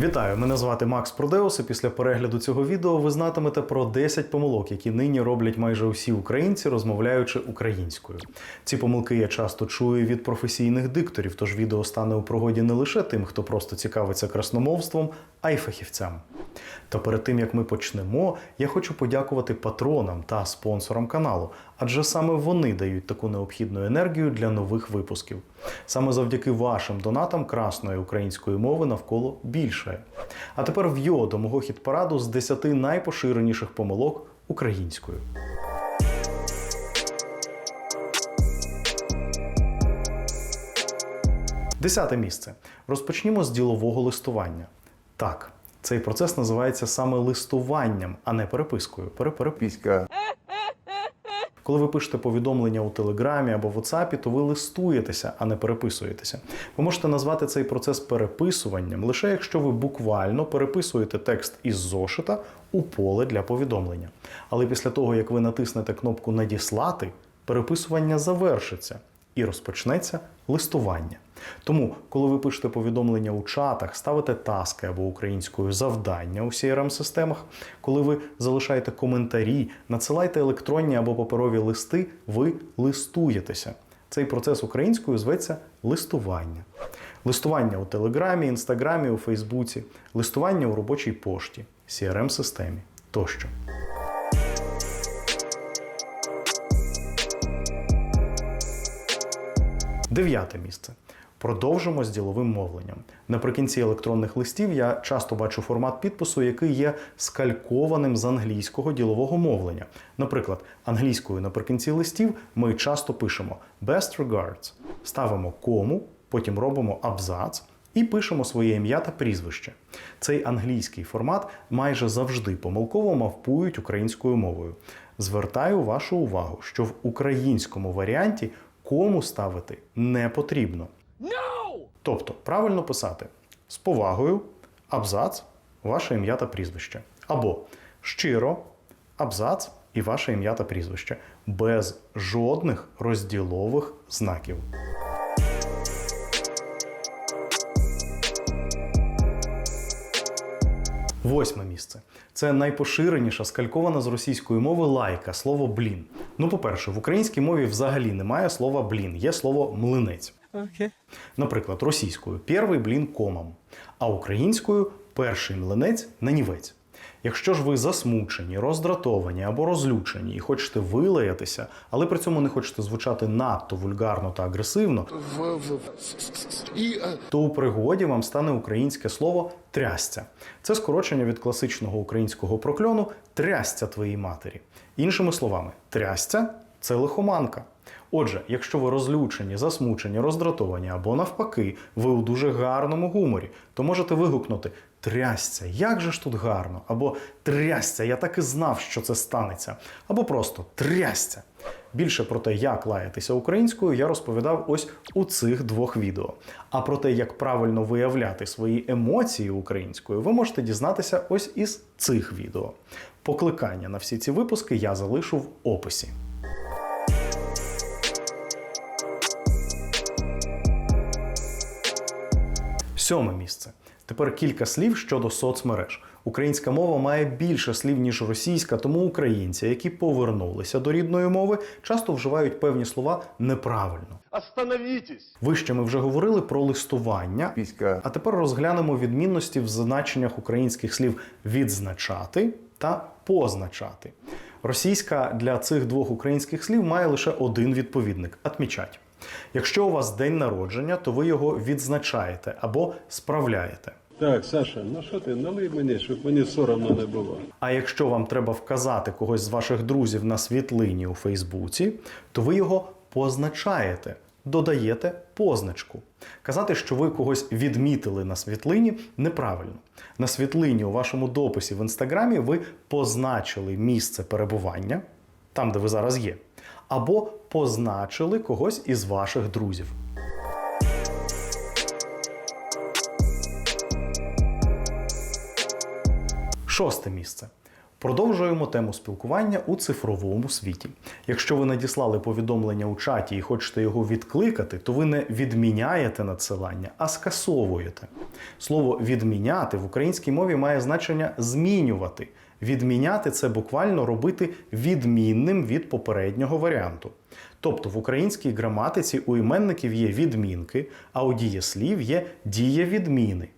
Вітаю! Мене звати Макс Продеус. І після перегляду цього відео ви знатимете про 10 помилок, які нині роблять майже усі українці, розмовляючи українською. Ці помилки я часто чую від професійних дикторів, тож відео стане у пригоді не лише тим, хто просто цікавиться красномовством, а й фахівцям. Та перед тим як ми почнемо, я хочу подякувати патронам та спонсорам каналу, адже саме вони дають таку необхідну енергію для нових випусків. Саме завдяки вашим донатам красної української мови навколо більше. А тепер в'йо до мого хіт-параду з 10 найпоширеніших помилок українською. Десяте місце. Розпочнімо з ділового листування. Так, цей процес називається саме листуванням, а не перепискою. Пере-пере- Коли ви пишете повідомлення у Телеграмі або WhatsApp, то ви листуєтеся, а не переписуєтеся. Ви можете назвати цей процес переписуванням лише якщо ви буквально переписуєте текст із зошита у поле для повідомлення. Але після того, як ви натиснете кнопку Надіслати, переписування завершиться і розпочнеться листування. Тому, коли ви пишете повідомлення у чатах, ставите таски або українською завдання у CRM-системах, коли ви залишаєте коментарі, надсилаєте електронні або паперові листи, ви листуєтеся. Цей процес українською зветься листування. Листування у Телеграмі, Інстаграмі, у Фейсбуці, листування у робочій пошті, CRM-системі тощо. Дев'яте місце. Продовжимо з діловим мовленням. Наприкінці електронних листів я часто бачу формат підпису, який є скалькованим з англійського ділового мовлення. Наприклад, англійською наприкінці листів ми часто пишемо Best regards, ставимо кому, потім робимо абзац. І пишемо своє ім'я та прізвище. Цей англійський формат майже завжди помилково мавпують українською мовою. Звертаю вашу увагу, що в українському варіанті кому ставити не потрібно. Тобто правильно писати з повагою, абзац, ваше ім'я та прізвище. Або щиро, абзац і ваше ім'я та прізвище. Без жодних розділових знаків. Восьме місце. Це найпоширеніша скалькована з російської мови лайка, слово блін. Ну, по-перше, в українській мові взагалі немає слова блін, є слово млинець. Okay. Наприклад, російською перший блін комом, а українською перший млинець нанівець. Якщо ж ви засмучені, роздратовані або розлючені і хочете вилаятися, але при цьому не хочете звучати надто вульгарно та агресивно, е, то у пригоді вам стане українське слово трясця. Це скорочення від класичного українського прокльону трясця твоїй матері. Іншими словами, трясця це лихоманка. Отже, якщо ви розлючені, засмучені, роздратовані або навпаки, ви у дуже гарному гуморі, то можете вигукнути Трясця, як же ж тут гарно! Або трясця, я так і знав, що це станеться. Або просто трясця. Більше про те, як лаятися українською, я розповідав ось у цих двох відео. А про те, як правильно виявляти свої емоції українською, ви можете дізнатися ось із цих відео. Покликання на всі ці випуски я залишу в описі. Сьоме місце. Тепер кілька слів щодо соцмереж. Українська мова має більше слів, ніж російська, тому українці, які повернулися до рідної мови, часто вживають певні слова неправильно. Остановитесь! Вище ми вже говорили про листування, піська. а тепер розглянемо відмінності в значеннях українських слів відзначати та позначати. Російська для цих двох українських слів має лише один відповідник отмічать. Якщо у вас день народження, то ви його відзначаєте або справляєте. Так, Саша, ну що ти, налий мені, щоб мені соромно не було. А якщо вам треба вказати когось з ваших друзів на світлині у Фейсбуці, то ви його позначаєте, додаєте позначку. Казати, що ви когось відмітили на світлині, неправильно. На світлині у вашому дописі в інстаграмі ви позначили місце перебування, там, де ви зараз є, або позначили когось із ваших друзів. Шосте місце. Продовжуємо тему спілкування у цифровому світі. Якщо ви надіслали повідомлення у чаті і хочете його відкликати, то ви не відміняєте надсилання, а скасовуєте. Слово відміняти в українській мові має значення змінювати. Відміняти це буквально робити відмінним від попереднього варіанту. Тобто в українській граматиці у іменників є відмінки, а у дієслів є дієвідміни.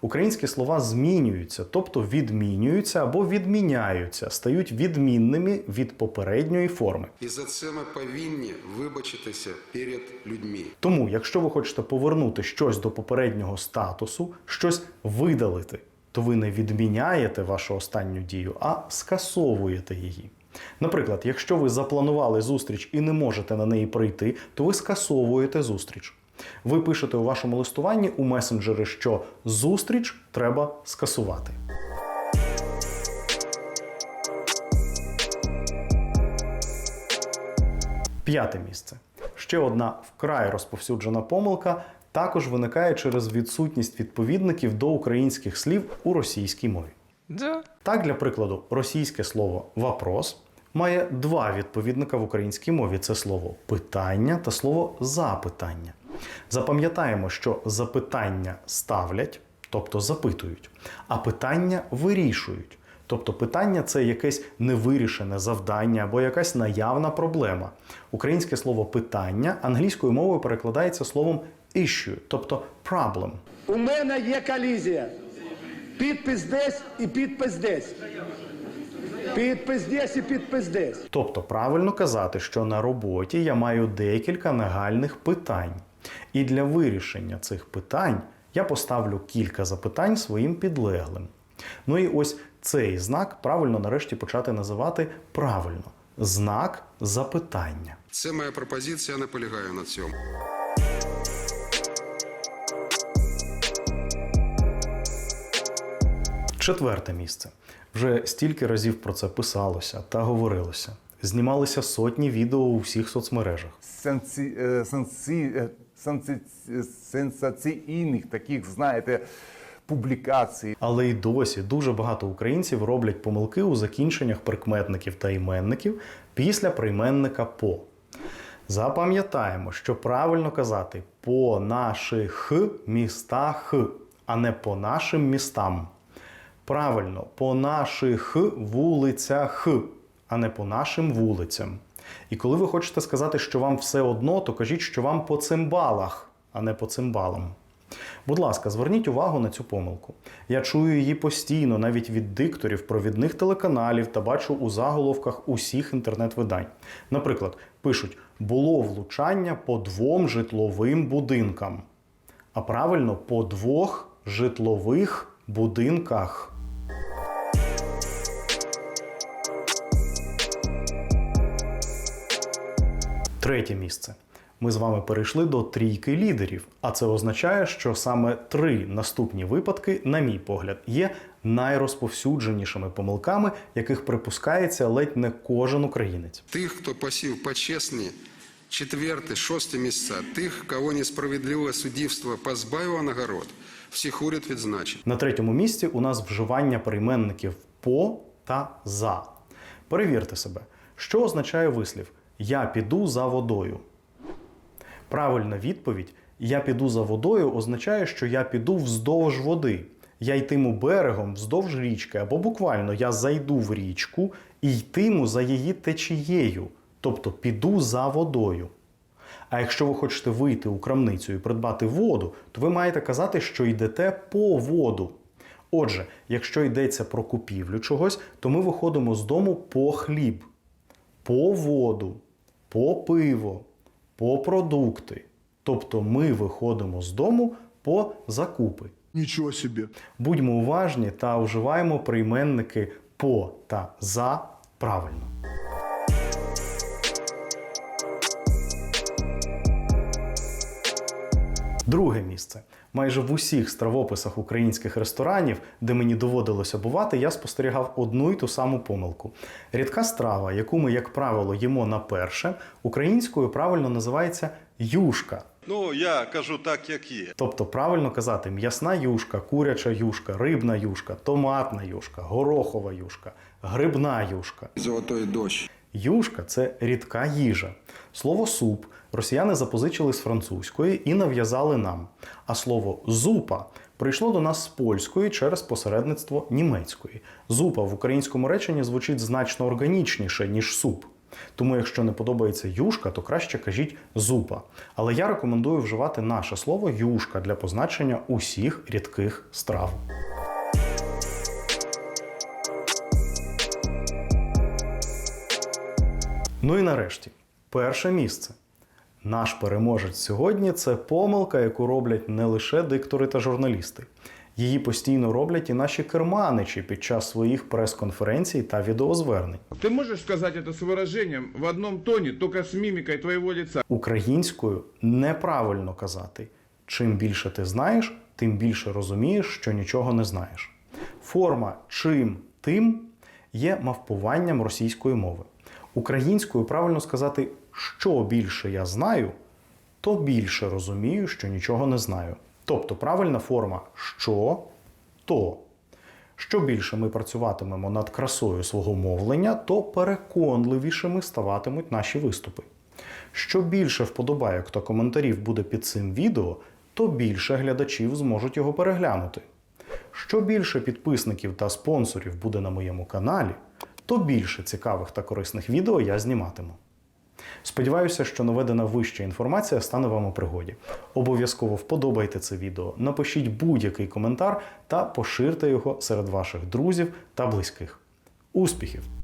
Українські слова змінюються, тобто відмінюються або відміняються, стають відмінними від попередньої форми. І за це ми повинні вибачитися перед людьми. Тому, якщо ви хочете повернути щось до попереднього статусу, щось видалити, то ви не відміняєте вашу останню дію, а скасовуєте її. Наприклад, якщо ви запланували зустріч і не можете на неї прийти, то ви скасовуєте зустріч. Ви пишете у вашому листуванні у месенджери, що зустріч треба скасувати. П'яте місце. Ще одна вкрай розповсюджена помилка також виникає через відсутність відповідників до українських слів у російській мові. Да. Так, для прикладу, російське слово вопрос має два відповідника в українській мові: це слово питання та слово запитання. Запам'ятаємо, що запитання ставлять, тобто запитують, а питання вирішують. Тобто питання це якесь невирішене завдання або якась наявна проблема. Українське слово питання англійською мовою перекладається словом issue, тобто problem. У мене є колізія. Підпис десь і підпис десь. Підпис десь і підпис десь. Тобто правильно казати, що на роботі я маю декілька нагальних питань. І для вирішення цих питань я поставлю кілька запитань своїм підлеглим. Ну і ось цей знак правильно нарешті почати називати правильно знак запитання. Це моя пропозиція, я наполягаю на цьому. Четверте місце. Вже стільки разів про це писалося та говорилося. Знімалися сотні відео у всіх соцмережах. сенсі, е, сенсі, е, сенсі, е, сенсаційних таких, знаєте, публікацій. Але й досі дуже багато українців роблять помилки у закінченнях прикметників та іменників після прийменника по. Запам'ятаємо, що правильно казати по наших містах, а не по нашим містам. Правильно, по наших вулицях, а не по нашим вулицям. І коли ви хочете сказати, що вам все одно, то кажіть, що вам по цимбалах, а не по цимбалам. Будь ласка, зверніть увагу на цю помилку. Я чую її постійно, навіть від дикторів провідних телеканалів та бачу у заголовках усіх інтернет-видань. Наприклад, пишуть: було влучання по двом житловим будинкам. А правильно, по двох житлових будинках. Третє місце. Ми з вами перейшли до трійки лідерів, а це означає, що саме три наступні випадки, на мій погляд, є найрозповсюдженішими помилками, яких припускається ледь не кожен українець. Тих, хто посів почесні, четверте, шосте місця, тих, кого несправедливе суддівство позбавило нагород, всіх уряд відзначить. На третьому місці у нас вживання прийменників по та за. Перевірте себе, що означає вислів Я піду за водою. Правильна відповідь Я піду за водою означає, що я піду вздовж води. Я йтиму берегом вздовж річки, або буквально я зайду в річку і йтиму за її течією, тобто піду за водою. А якщо ви хочете вийти у крамницю і придбати воду, то ви маєте казати, що йдете по воду. Отже, якщо йдеться про купівлю чогось, то ми виходимо з дому по хліб, по воду, по пиво, по продукти. Тобто ми виходимо з дому по закупи. Ничего себе. Будьмо уважні та вживаємо прийменники по та за правильно. Друге місце. Майже в усіх стравописах українських ресторанів, де мені доводилося бувати, я спостерігав одну й ту саму помилку. Рідка страва, яку ми, як правило, їмо на перше, українською правильно називається юшка. Ну, я кажу так, як є. Тобто правильно казати м'ясна юшка, куряча юшка, рибна юшка, томатна юшка, горохова юшка, грибна юшка. Золотой дождь. Юшка це рідка їжа. Слово суп росіяни запозичили з французької і нав'язали нам. А слово зупа прийшло до нас з польської через посередництво німецької. Зупа в українському реченні звучить значно органічніше, ніж суп. Тому, якщо не подобається юшка, то краще кажіть зупа. Але я рекомендую вживати наше слово юшка для позначення усіх рідких страв. Ну і нарешті, перше місце. Наш переможець сьогодні це помилка, яку роблять не лише диктори та журналісти. Її постійно роблять і наші керманичі під час своїх прес-конференцій та відеозвернень. Ты можешь сказать это с выражением в одном тоне, только с мимикой твоего лица? Українською неправильно казати. Чим більше ти знаєш, тим більше розумієш, що нічого не знаєш. Форма чим тим є мавпуванням російської мови. Українською правильно сказати, що більше я знаю, то більше розумію, що нічого не знаю. Тобто правильна форма що то. Що більше ми працюватимемо над красою свого мовлення, то переконливішими ставатимуть наші виступи. Що більше вподобайок та коментарів буде під цим відео, то більше глядачів зможуть його переглянути. Що більше підписників та спонсорів буде на моєму каналі, то більше цікавих та корисних відео я зніматиму. Сподіваюся, що наведена вища інформація стане вам у пригоді. Обов'язково вподобайте це відео, напишіть будь-який коментар та поширте його серед ваших друзів та близьких. Успіхів!